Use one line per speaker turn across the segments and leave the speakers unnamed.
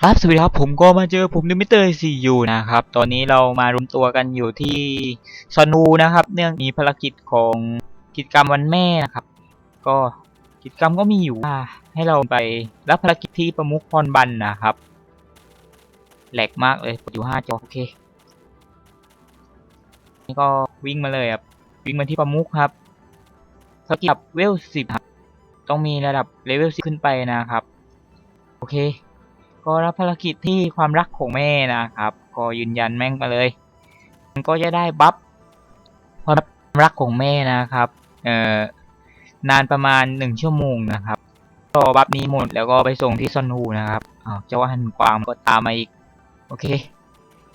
ครับสวัสดีครับผมก็มาเจอผมดูมิเตอร์ซียูนะครับ ตอนนี้เรามารวมตัวกันอยู่ที่ซนูนะครับ เนื่องมีภารกิจของกิจกรรมวันแม่นะครับ ก็กิจกรรมก็มีอยู่ให้เราไปรับภารกิจที่ประมุขพรบันนะครับแหลกมากเลยอยู่ห้าจอโอเคนี่ก็วิ่งมาเลยครับวิ่งมาที่ประมุขครับสกิปเวลสิบครับ ต้องมีระดับเลเวลสิขึ้นไปนะครับ โอเค ก็รับภารกิจที่ความรักของแม่นะครับ ก็ยืนยันแม่งมาเลย มันก็จะได้บัฟความรักของแม่นะครับ เอ่อนานประมาณหนึ่งชั่วโมงนะครับก็บัฟนี้หมดแล้วก็ไปส่งที่ซอนฮูนะครับอ้าวเจ้าว่าหันกวางมันก็ตามมาอีก โอเค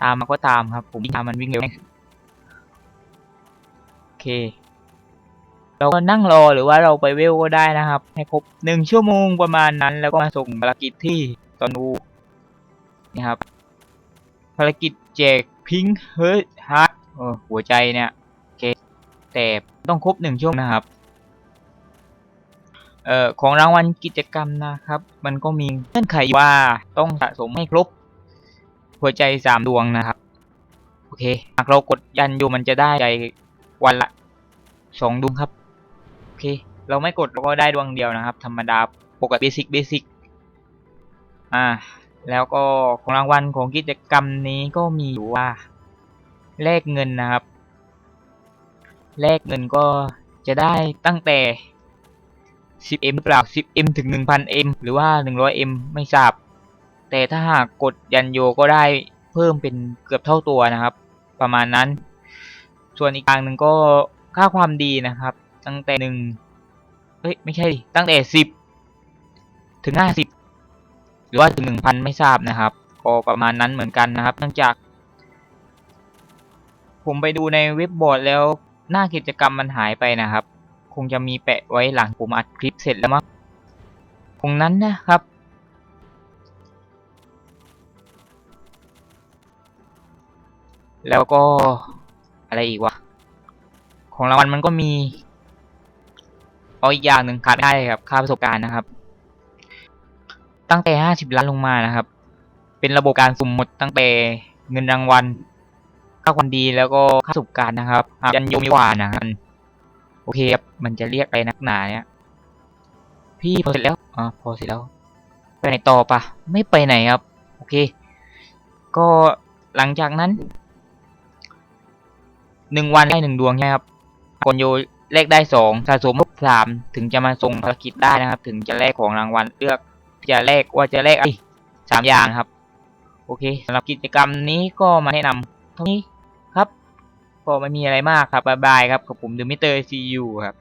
ตามมาก็ตามครับ ผมตามมันวิ่งเร็วโอเค เราก็นั่งรอหรือว่าเราไปเวลก็ได้นะครับ ให้ครบหนึ่งชั่วโมงประมาณนั้น แล้วก็มาส่งภารกิจที่ตอนนูนี่ครับ ภารกิจแจกพิงค์เฮิร์ทฮาร์ดหัวใจเนี่ยโอเคแต่ต้องครบหนึ่งช่วโมงนะครับเอ่อของรางวัลกิจกรรมนะครับ มันก็มีเงื่อนไขว่าต้องสะสมให้ครบ หัวใจสามดวงนะครับ โอเค หากเรากดยันอยู่มันจะได้ใจวันละสองดวงครับ เค เราไม่กดเราก็ได้ดวงเดียวนะครับ ธรรมดาปกติเบสิกเบสิกอ่า แล้วก็ของรางวัลของกิจกรรมนี้ก็มีอยู่ว่าแลกเงินนะครับ แลกเงินก็จะได้ตั้งแต่ 10m หรือเปล่า 10m ถึง 1000m หรือว่า 100m ไม่ทราบ แต่ถ้าหากกดยันโยก็ได้เพิ่มเป็นเกือบเท่าตัวนะครับ ประมาณนั้น ส่วนอีกอย่างหนึ่งก็ค่าความดีนะครับ ตั้งแต่หนึ่งเฮ้ยไม่ใช่ตั้งแต่สิบถึงห้าสิบหรือว่าถึงหนึ่งพันไม่ทราบนะครับ ก็ประมาณนั้นเหมือนกันนะครับ เนื่องจาก ผมไปดูในเว็บบอร์ดแล้วหน้ากิจกรรมมันหายไปนะครับ คงจะมีแปะไว้หลังผมอัดคลิปเสร็จแล้วมั้งคงนั้นนะครับแล้วก็อะไรอีกวะ ของรางวัลมันก็มี เอาอีกอย่างหนึ่งขาดไม่ได้ครับค่าประสบการณ์นะครับ ตั้งแต่ห้าสิบล้านลงมานะครับ เป็นระบบการสุ่มหมดตั้งแต่เงินรางวัลค่าความดีแล้วก็ค่าประสบการณ์นะครับอันยมีหวานนะครับโอเคครับมันจะเรียกอะไรนักหนาเนี่ยพี่พอเสร็จแล้วอ๋อพอเสร็จแล้วไปไหนต่อปะไม่ไปไหนครับ โอเค ก็หลังจากนั้นหนึ่งวันได้หนึ่งดวงใช่ครับคนโย แลกได้สองสะสมครบสามถึงจะมาส่งภารกิจได้นะครับ ถึงจะแลกของรางวัลเลือกจะแลกว่าจะแลกอะไรสามอย่างครับ โอเคสำหรับกิจกรรมนี้ก็มาแนะนำเท่านี้ครับ ก็ไม่มีอะไรมากครับบ๊ายบายครับกับผมเดอะมิเตอร์ซียูครับ